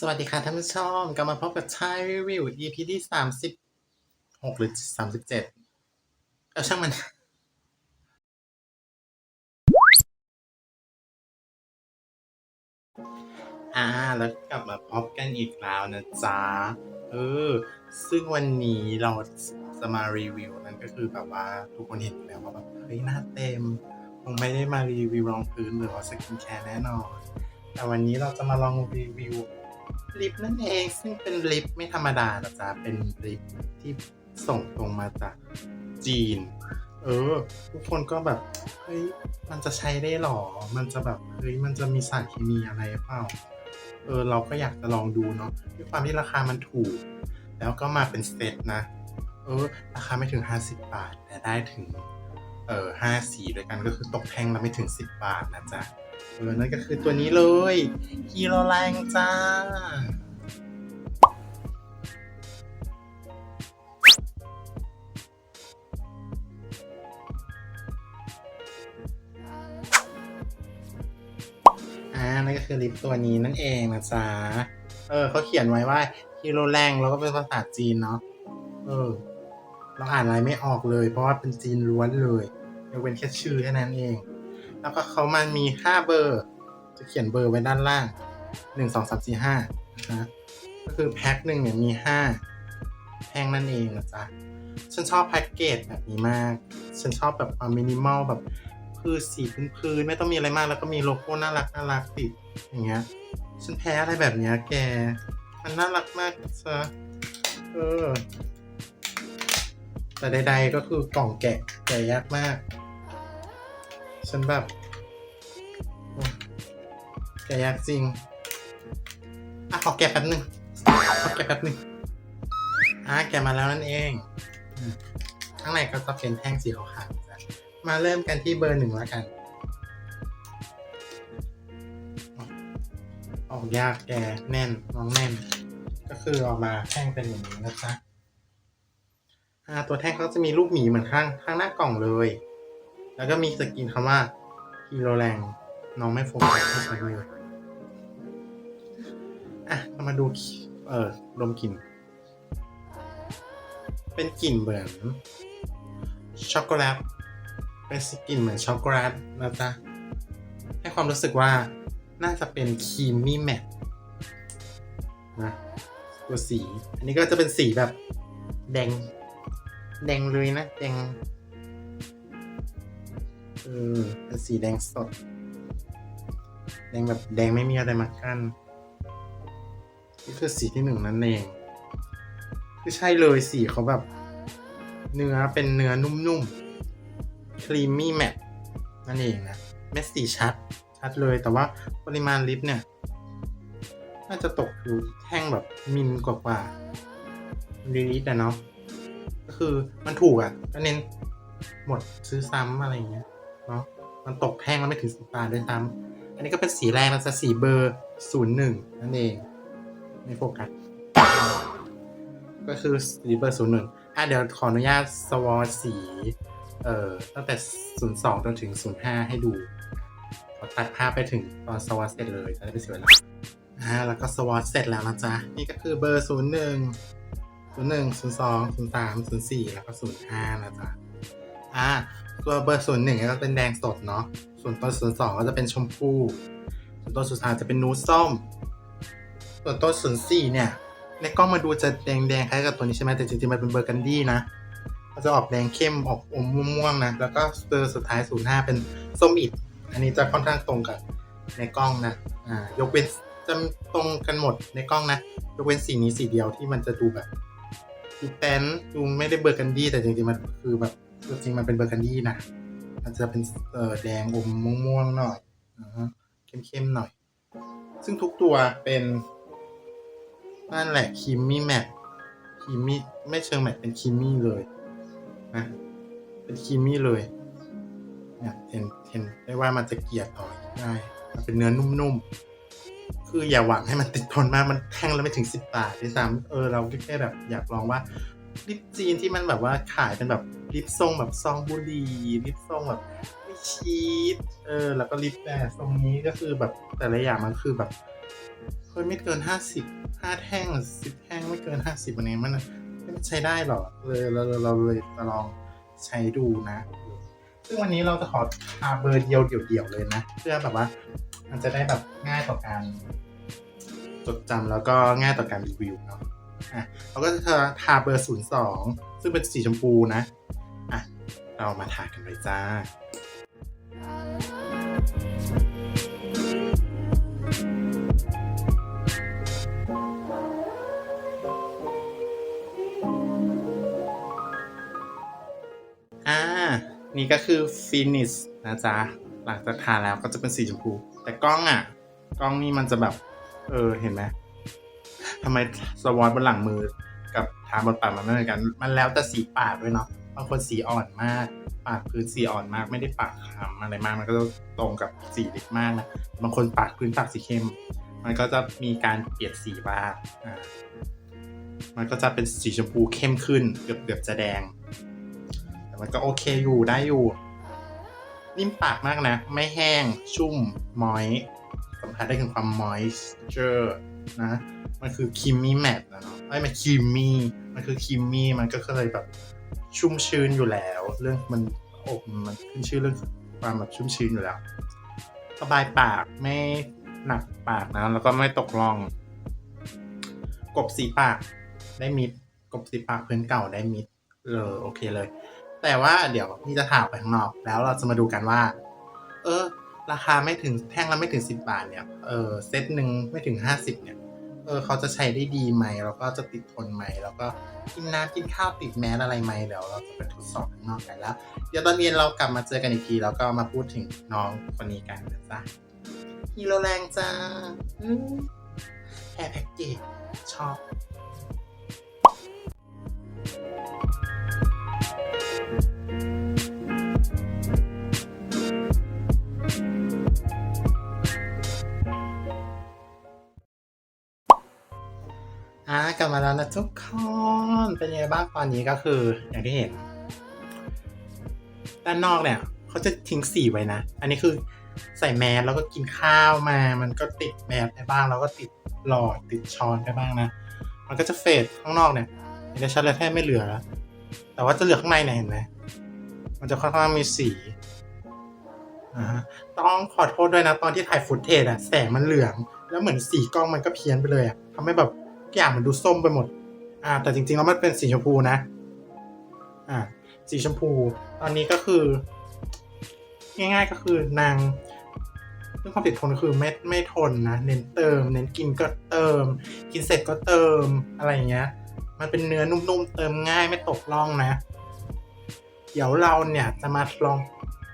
สวัสดีค่ะท่านผู้ชมกลับมาพบกับชายรีวิว EP ที่สามสิบหกหรือสามสิบเจ็ดเอาช่างมัน อ่า แล้วกลับมาพบกันอีกแล้วนะจ๊ะ เออ ซึ่งวันนี้เราจะมารีวิว นั่นก็คือแบบว่าทุกคนเห็นแล้วว่าแบบเฮ้ยหน้าเต็ม คงไม่ได้มารีวิวรองพื้นหรือว่าสกินแคร์แน่นอน แต่วันนี้เราจะมาลองรีวิว ลิปนั่นเองซึ่งเป็นลิปไม่ธรรมดานะจ๊ะเป็นลิปที่ส่งตรงมาจากจีน เออ ทุกคนก็แบบเฮ้ยมันจะใช้ได้หรอ มันจะแบบเฮ้ยมันจะมีสารเคมีอะไรเปล่าเออเราก็อยากจะลองดูเนาะด้วยความที่ราคามันถูก แล้วก็มาเป็นเซตนะ เออ ราคาไม่ถึง 50 บาท แต่ได้ถึง เออห้าสีด้วยกันก็คือตกแท่งละไม่ถึง 10 บาทนะจ๊ะ เออนั่นก็คือตัวนี้เลยฮีโรแรงจ้า อ่า นั่นก็คือลิปตัวนี้นั่นเองนะจ๊ะ เออเขาเขียนไว้ว่าฮีโรแรงแล้วก็เป็นภาษาจีนเนาะ เออ เราอ่านอะไรไม่ออกเลย เพราะว่าเป็นจีนล้วนเลยยกเว้นแค่ชื่อแค่นั้นเอง แล้วก็เขามันมี 5 เบอร์ จะเขียนเบอร์ไว้ด้านล่าง 1 2 3 4 5นะก็คือแพ็คหนึ่งเนี่ยมี 5 แท่งนั่นเองนะจ๊ะ ฉันชอบแพ็กเกจแบบนี้มาก ฉันชอบแบบความมินิมอลแบบพื้นสีพื้นๆไม่ต้องมีอะไรมากแล้วก็มีโลโก้น่ารักน่ารักติดอย่างเงี้ย ฉันแพ้อะไรแบบเนี้ยแก มันน่ารักมากจ๊ะเออ แต่ใดๆก็คือกล่องแกะแกะยากมาก ฉันแบบแกยากจริง อะ ขอแกะแป๊บหนึ่งขอแกะแป๊บหนึ่งอะแกะมาแล้วนั่นเองข้างในก็จะเป็นแท่งสีขาวๆมาเริ่มกันที่เบอร์หนึ่งแล้วกัน ออกยากแกแน่นน้องแน่น ก็คือออกมาแท่งเป็นอย่างนี้นะจ๊ะอ่าตัวแท่งเขาจะมีรูปหมีเหมือนข้างข้างหน้ากล่องเลย แล้วก็มีสกรีนคำว่าฮีโรแรงน้องไม่โฟกัสไม่ใช่เลยอะเรามาดู เออดมกลิ่น เป็นกลิ่นเหมือนช็อกโกแลต เป็นสกลิ่นเหมือนช็อกโกแลตนะจ๊ะ ให้ความรู้สึกว่าน่าจะเป็นครีมมี่แมทนะตัวสี อันนี้ก็จะเป็นสีแบบแดง แดงเลยนะ แดง เออเป็นสีแดงสด แดงแบบแดงไม่มีอะไรมากั้นนี่คือสีที่หนึ่งนั่นเองคือใช่เลยสีเขาแบบ เนื้อเป็นเนื้อนุ่มๆครีมมี่แมทนั่นเองนะเม็ดสีชัด ชัดเลยแต่ว่าปริมาณลิปเนี่ย น่าจะตกอยู่แท่งแบบมิลกว่าๆลิลิตอะเนาะก็คือมันถูกอะก็เน้นหมดซื้อซ้ำอะไรอย่างเงี้ย เนาะมันตกแท่งแล้วไม่ถึงสิบบาทด้วยซ้ำอันนี้ก็เป็นสีแรงมันจะสีเบอร์ศูนย์หนึ่งนั่นเองไม่โฟกัสก็คือสีเบอร์ศูนย์หนึ่งอะเดี๋ยวขออนุญาตสวอตสีเอ่อตั้งแต่ศูนย์สองจนถึงศูนย์ห้าให้ดูขอตัดภาพไปถึงตอนสวอตเสร็จเลยจะได้ไม่เสียเวลาอ่าแล้วก็สวอตเสร็จแล้วนะจ๊ะ นี่ก็คือเบอร์ศูนย์หนึ่งศูนย์หนึ่งศูนย์สองศูนย์สามศูนย์สี่แล้วก็ศูนย์ห้านะจ๊ะอ่า ตัวเบอร์ศูนย์หนึ่งก็เป็นแดงสดเนาะ ส่วนตัวศูนย์สองก็จะเป็นชมพู ส่วนตัวศูนย์สามจะเป็นนูดส้ม ส่วนตัวศูนย์สี่เนี่ย ในกล้องมาดูจะแดงแดงๆคล้ายกับตัวนี้ใช่ไหมแต่จริงๆมันเป็นเบอร์กันดี้นะมันจะออกแดงเข้มออกอมม่วงๆนะ แล้วก็เบอร์สุดท้ายศูนย์ห้าเป็นส้มอิด อันนี้จะค่อนข้างตรงกับในกล้องนะ อ่า ยกเว้นจะตรงกันหมดในกล้องนะ ยกเว้นสีนี้สีเดียวที่มันจะดูแบบดูแตนดูไม่ได้เบอร์กันดี้แต่จริงๆมันคือแบบ ตัวจริงมันเป็นเบอร์กันดี้นะมันจะเป็นเออแดงอมม่วงๆหน่อยนะฮะเข้มๆหน่อย ซึ่งทุกตัวเป็นนั่นแหละคิมมี่แมทคิมมี่ไม่เชิงแมทเป็นคิมมี่เลยนะเป็นคิมมี่เลยเนี่ยเห็นเห็นได้ว่ามันจะเกลี่ยต่อได้มันเป็นเนื้อนุ่มๆ คืออย่าหวังให้มันติดทนมาก มันแท่งแล้วไม่ถึงสิบบาทด้วยซ้ำเออเราแค่แบบอยากลองว่า ลิปจีนที่มันแบบว่าขายเป็นแบบลิปทรงแบบซองบุหรี่ลิปทรงแบบไม่ชีสเออ แล้วก็ลิปแบบทรงนี้ก็คือแบบแต่ละอย่างมันคือแบบฮ้ยไม่เกินห้าสิบห้าแท่งสิบแท่งไม่เกินห้าสิบอันนี้มันมันใช้ได้หรอเลยเราเราเลยจะลองใช้ดูนะ ซึ่งวันนี้เราจะขอทาเบอร์เดียวเดี่ยวๆเลยนะ เพื่อแบบว่า มันจะได้แบบง่ายต่อการจดจำแล้วก็ง่ายต่อการรีวิวเนาะ อะเราก็จะทาเบอร์ศูนย์สองซึ่งเป็นสีชมพูนะ อะ เรามาทากันเลยจ้าอ่า นี่ก็คือฟินิชนะจ๊ะ หลังจากทาแล้วก็จะเป็นสีชมพู แต่กล้องอะ กล้องนี่มันจะแบบ เออ เห็นไหม ทำไมสวอตบนหลังมือ กับทาบนปากมันไม่เหมือนกัน มันแล้วแต่สีปากด้วยเนาะบางคนสีอ่อนมาก ปากพื้นสีอ่อนมาก ไม่ได้ปากคำอะไรมาก มันก็จะตรงกับสีลิปมากนะบางคนปากพื้นปากสีเข้ม มันก็จะมีการเปลี่ยนสีบ้างอ่ามันก็จะเป็นสีชมพูเข้มขึ้นเกือบเกือบจะแดง แต่มันก็โอเคอยู่ได้อยู่ นิ่มปากมากนะ ไม่แห้งชุ่มมอยสัมผัสได้ถึงความมอยเจอร์นะ มันคือคิมมี่แมทนะเนาะไอ้ยมันคิมมี่มันคือคิมมี่มันก็เลยแบบชุ่มชื้นอยู่แล้ว เรื่องมันอกมันขึ้นชื่อเรื่องความแบบชุ่มชื้นอยู่แล้วสบายปากไม่หนักปากนะ แล้วก็ไม่ตกร่องกบสีปากได้มิดกบสีปากเพื่อนเก่าได้มิดเออโอเคเลย แต่ว่าเดี๋ยวพี่จะถามไปข้างนอกแล้วเราจะมาดูกันว่า เออ ราคาไม่ถึงแท่งละไม่ถึงสิบบาทเนี่ยเออเซตหนึ่งไม่ถึงห้าสิบเนี่ย เออเขาจะใช้ได้ดีไหมแล้วก็จะติดทนไหมแล้วก็กินน้ำกินข้าวติดแมสอะไรไหมเดี๋ยวเราจะไปทดสอบข้างนอกกันแล้ว เดี๋ยวตอนเย็นเรากลับมาเจอกันอีกทีแล้วก็มาพูดถึงน้องคนนี้กันนะจ้ะฮีโร่แรงจ้าอืมแค่แพ็กเกจชอบ กลับมาแล้วนะทุกคน เป็นยังไงบ้างตอนนี้ก็คือ อย่างที่เห็น ด้านนอกเนี่ย เขาจะทิ้งสีไว้นะ อันนี้คือใส่แมสแล้วก็กินข้าวมา มันก็ติดแมสไปบ้าง แล้วก็ติดหลอดติดช้อนไปบ้างนะ มันก็จะเฟดข้างนอกเนี่ยเห็นได้ชัดเลยแทบไม่เหลือแล้ว แต่ว่าจะเหลือข้างในเนี่ยเห็นไหมมันจะค่อนข้างมีสีอ่าต้องขอโทษด้วยนะ ตอนที่ถ่ายฟุตเทจอะแสงมันเหลือง แล้วเหมือนสีกล้องมันก็เพี้ยนไปเลยอะทำให้แบบ อย่างมันดูส้มไปหมด อ่า แต่จริงๆแล้วมันเป็นสีชมพูนะ อ่า สีชมพู ตอนนี้ก็คือ ง่าย ๆก็คือนางเรื่องความติดทนคือไม่ไม่ทนนะ เน้นเติม เน้นกินก็เติม กินเสร็จก็เติมอะไรอย่างเงี้ย มันเป็นเนื้อนุ่มๆ เติมง่ายไม่ตกล่องนะ เดี๋ยวเราเนี่ยจะมาลอง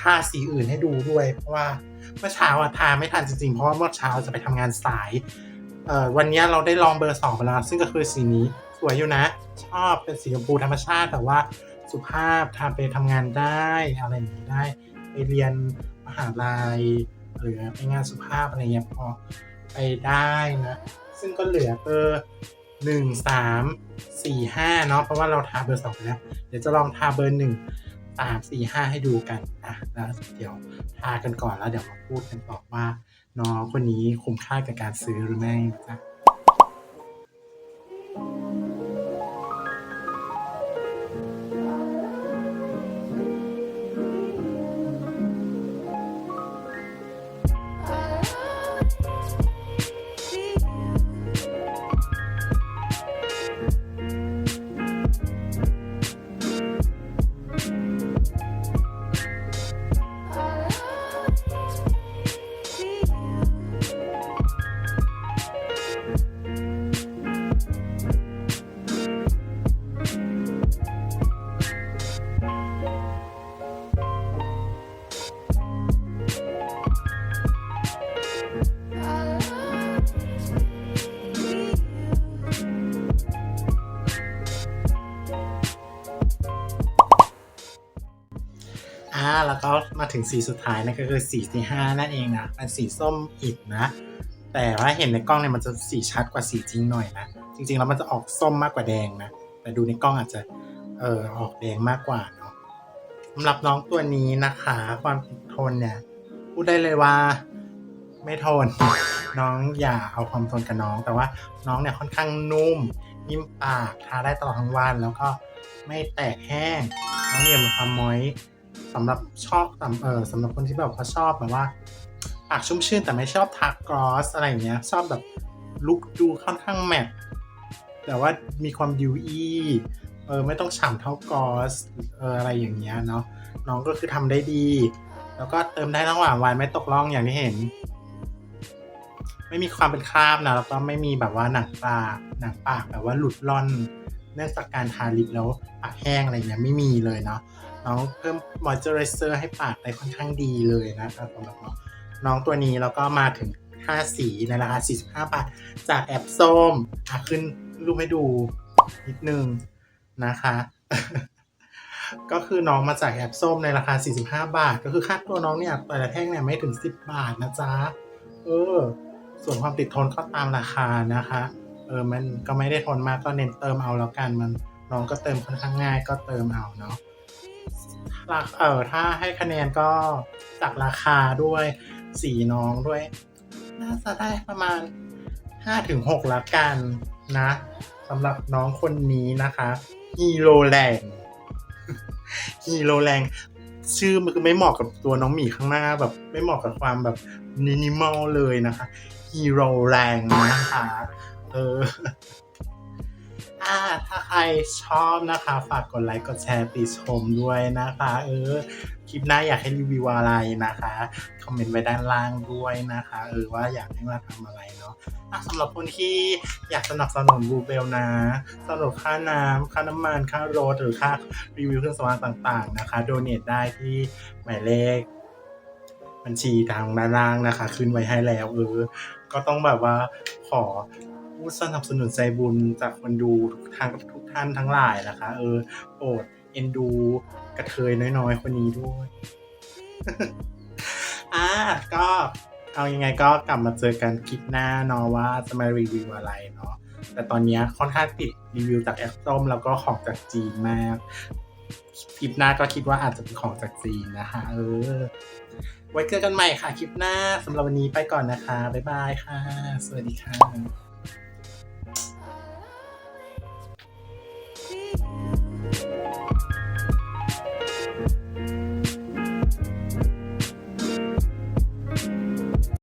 ทาสีอื่นให้ดูด้วย เพราะว่าเมื่อเช้าอะทาไม่ทันจริงๆ เพราะว่าเมื่อเช้าจะไปทำงานสาย เอ่อวันนี้เราได้ลองเบอร์สองไปแล้วซึ่งก็คือสีนี้สวยอยู่นะ ชอบเป็นสีชมพูธรรมชาติแต่ว่าสุภาพทาไปทำงานได้อะไรอย่างนี้ได้ไปเรียนมหาลัยหรือไปงานสุภาพอะไรเงี้ยพอไปได้นะซึ่งก็เหลือเบอร์หนึ่งสามสี่ห้าเนาะเพราะว่าเราทาเบอร์สองไปแล้วเดี๋ยวจะลองทาเบอร์หนึ่งสามสี่ห้าให้ดูกันอะแล้วเดี๋ยวทากันก่อนแล้วเดี๋ยวมาพูดกันต่อว่า น้องคนนี้คุ้มค่ากับการซื้อหรือไม่นะ แล้วก็มาถึงสีสุดท้ายนั่นก็คือสีที่ห้านั่นเองนะเป็นสีส้มอิฐนะ แต่ว่าเห็นในกล้องเนี่ยมันจะสีชัดกว่าสีจริงหน่อยนะ จริงๆแล้วมันจะออกส้มมากกว่าแดงนะ แต่ดูในกล้องอาจจะเออออกแดงมากกว่าเนาะสำหรับน้องตัวนี้นะคะความทนเนี่ยพูดได้เลยว่าไม่ทน น้องอย่าเอาความทนกับน้อง แต่ว่าน้องเนี่ยค่อนข้างนุ่มนิ่มปากทาได้ตลอดทั้งวันแล้วก็ไม่แตกแห้งน้องเนี่ยมีความมอย สำหรับชอบสำเออสำหรับคนที่แบบเขาชอบแบบว่าปากชุ่มชื่นแต่ไม่ชอบทากรอสอะไรอย่างเงี้ย ชอบแบบลุคดูค่อนข้างแมทแต่ว่ามีความดิวอี้เออไม่ต้องฉ่ำเท่ากรอสเอออะไรอย่างเงี้ยเนาะน้องก็คือทำได้ดี แล้วก็เติมได้ระหว่างวันไม่ตกล่องอย่างที่เห็น ไม่มีความเป็นคราบนะแล้วก็ไม่มีแบบว่าหนังปากหนังปากแบบว่าหลุดล่อน เนื่องจากการทาลิปแล้วปากแห้งอะไรเงี้ยไม่มีเลยเนาะ น้องเพิ่มมอยเจอไรเซอร์ให้ปากได้ค่อนข้างดีเลยนะครับสำหรับน้องน้องตัวนี้แล้วก็มาถึง 5 สีในราคา 45 บาท จากแอปส้มอะขึ้นรูปให้ดูนิดนึงนะคะ ก็คือน้องมาจากแอปส้มในราคา 45 บาท ก็คือค่าตัวน้องเนี่ยแต่ละแท่งเนี่ยไม่ถึง 10 บาทนะจ๊ะ เออ ส่วนความติดทนก็ตามราคานะคะ เออ มันก็ไม่ได้ทนมากก็เน้นเติมเอาแล้วกัน มันน้องก็เติมค่อนข้างง่ายก็เติมเอาเนาะ เออถ้าให้คะแนนก็จากราคาด้วยสีน้องด้วย น่าจะได้ประมาณ5-6ละกันนะสำหรับน้องคนนี้นะคะฮีโร่แรงฮีโร่แรงชื่อมันคือไม่เหมาะกับตัวน้องหมีข้างหน้าแบบ ไม่เหมาะกับความแบบมินิมอลเลยนะคะฮีโร่แรงนะคะเออ อ่าถ้าใครชอบนะคะ ฝากกดไลค์กดแชร์ติชมด้วยนะคะ เออ คลิปหน้าอยากให้รีวิวอะไรนะคะ คอมเมนต์ไว้ด้านล่างด้วยนะคะ เออว่าอยากให้มาทำอะไรเนาะอะสำหรับคนที่อยากสนับสนุนบูเบลนะสำหรับค่าน้ำค่าน้ำมันค่ารถหรือค่ารีวิวเครื่องสำอางต่างๆนะคะ โดเน a ได้ที่หมายเลขบัญชีทางด้านล่างนะคะ ขึ้นไว้ให้แล้วเออ ก็ต้องแบบว่าขอ ผู้สนับสนุนใจบุญจากคนดูทุกทางทุกท่านทั้งหลายนะคะ เออโปรดเอ็นดูกระเทยน้อยๆ คนนี้ด้วย อะก็เอายังไงก็กลับมาเจอกันคลิปหน้าเนาะว่าจะมารีวิวอะไรเนาะแต่ตอนนี้ค่อนข้างติดรีวิวจากแอปส้มแล้วก็ของจากจีนมากคลิปหน้าก็คิดว่าอาจจะเป็นของจากจีนนะคะเออ ไว้เจอกันใหม่ค่ะ คลิปหน้าสำหรับวันนี้ไปก่อนนะคะ บ๊ายบายค่ะ สวัสดีค่ะ